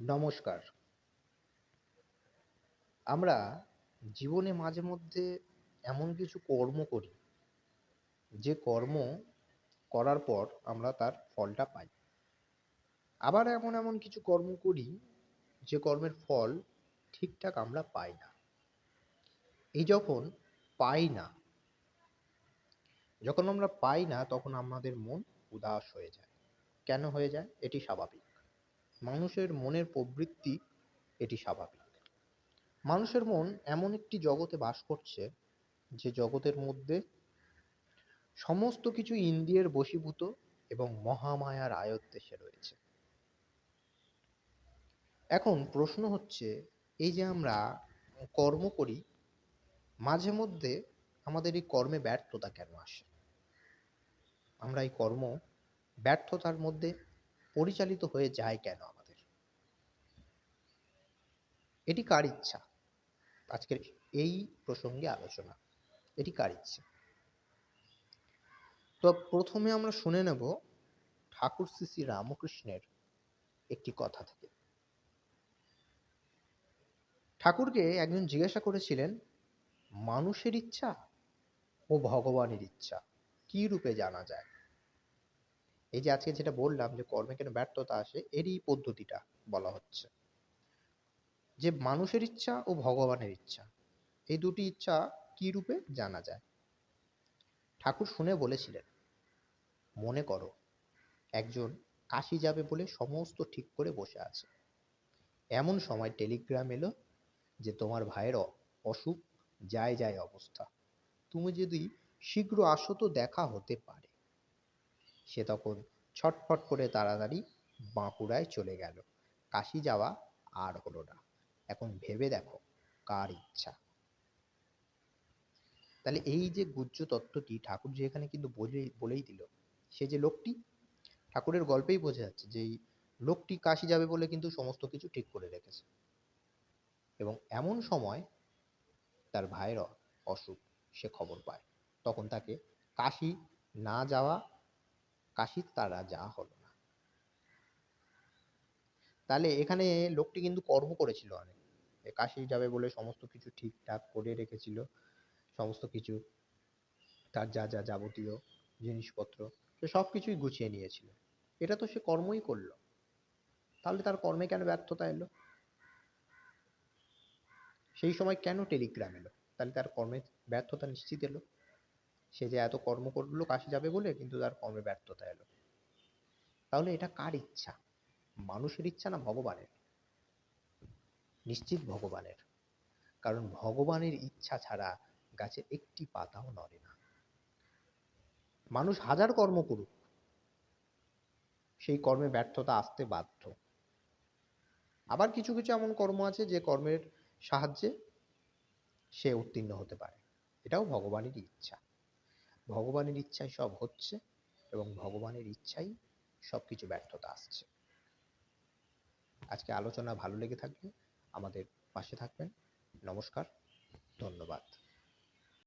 নমস্কার। আমরা জীবনে মাঝে মধ্যে এমন কিছু কর্ম করি, যে কর্ম করার পর আমরা তার ফলটা পাই। আবার এমন এমন কিছু কর্ম করি, যে কর্মের ফল ঠিকঠাক আমরা পাই না। এই যখন পাই না, যখন আমরা পাই না, তখন আমাদের মন উদাস হয়ে যায়। কেন হয়ে যায়? এটি স্বাভাবিক। মানুষের মনের প্রবৃত্তি, এটি স্বাভাবিক। মানুষের মন এমন একটি জগতে বাস করছে, যে জগতের মধ্যে সমস্ত কিছু ইন্দ্রিয়ের বশীভূত এবং মহামায়ার আয়ত্তে সে রয়েছে। এখন প্রশ্ন হচ্ছে, এই যে আমরা কর্ম করি, মাঝে মধ্যে আমাদের এই কর্মে ব্যর্থতা কেন আসে? আমরা এই কর্ম ব্যর্থতার মধ্যে পরিচালিত হয়ে যায় কেন আমাদের এটি কার ইচ্ছা? আজকের এই প্রসঙ্গে আলোচনা। এটি কার ইচ্ছা? তো প্রথমে আমরা শুনে নেব ঠাকুর শ্রী শ্রী রামকৃষ্ণের একটি কথা থেকে। ঠাকুরকে একজন জিজ্ঞাসা করেছিলেন, মানুষের ইচ্ছা ও ভগবানের ইচ্ছা, কি রূপে জানা যায়? এই যে আজকে যেটা বললাম যে কর্মে কেন ব্যর্থতা আসে, এরই পদ্ধতিটা বলা হচ্ছে। যে মানুষের ইচ্ছা ও ভগবানের ইচ্ছা। এই দুটি ইচ্ছা কি রূপে জানা যায়? ঠাকুর শুনে বলেছিলেন, মনে করো, একজন কাশি যাবে বলে সমস্ত ঠিক করে বসে আছে। এমন সময় টেলিগ্রাম এলো যে তোমার ভাইয়ের অসুখ যায় যায় অবস্থা। তুমি যদি শীঘ্র আসো তো দেখা হতে পারে। সে তখন ছটফট করে তাড়াতাড়ি বাঁকুড়ায় চলে গেল। কাশি যাওয়া আর হলো না। এখন ভেবে দেখো কার ইচ্ছা। তাহলে এই যে গুহ্য তত্ত্বটি ঠাকুর যে এখানে কিন্তু বলেই দিল। সে যে লোকটি, ঠাকুরের গল্পেই বোঝা যাচ্ছে যে লোকটি কাশি যাবে বলে কিন্তু সমস্ত কিছু ঠিক করে রেখেছে। এবং এমন সময় তার ভাইয়ের অসুখ, সে খবর পায়। তখন তাকে কাশি না যাওয়া কাশির তারা যা হলো তাহলে এখানে লোকটি কিন্তু কর্ম করেছিল অনেক। কাশি যাবে বলে সমস্ত কিছু ঠিকঠাক করে রেখেছিল, সমস্ত কিছু, তার যা যা যাবতীয় জিনিসপত্র, সে সব কিছুই গুছিয়ে নিয়েছিল। এটা তো সে কর্মই করল। তাহলে তার কর্মে কেন ব্যর্থতা এলো? সেই সময় কেন টেলিগ্রাম এলো? তাহলে তার কর্মে ব্যর্থতা নিশ্চিত এলো? সে যে এত কর্ম করল, কাশি যাবে বলে, কিন্তু তার কর্মে ব্যর্থতা এলো। তাহলে এটা কার ইচ্ছা? মানুষের ইচ্ছা না ভগবানের? নিশ্চিত ভগবানের। কারণ ভগবানের ইচ্ছা ছাড়া গাছের একটি পাতাও নড়ে না। মানুষ হাজার কর্ম করুক, সেই কর্মে ব্যর্থতা আসতে বাধ্য। আবার কিছু কিছু এমন কর্ম আছে যে কর্মের সাহায্যে সে উত্তীর্ণ হতে পারে। এটাও ভগবানেরই ইচ্ছা। ভগবানের ইচ্ছায় সব হচ্ছে এবং ভগবানের ইচ্ছাই সব কিছু ব্যর্থতা আসছে। আজকে আলোচনা ভালো লেগে থাকবে আমাদের পাশে থাকবেন। নমস্কার ধন্যবাদ।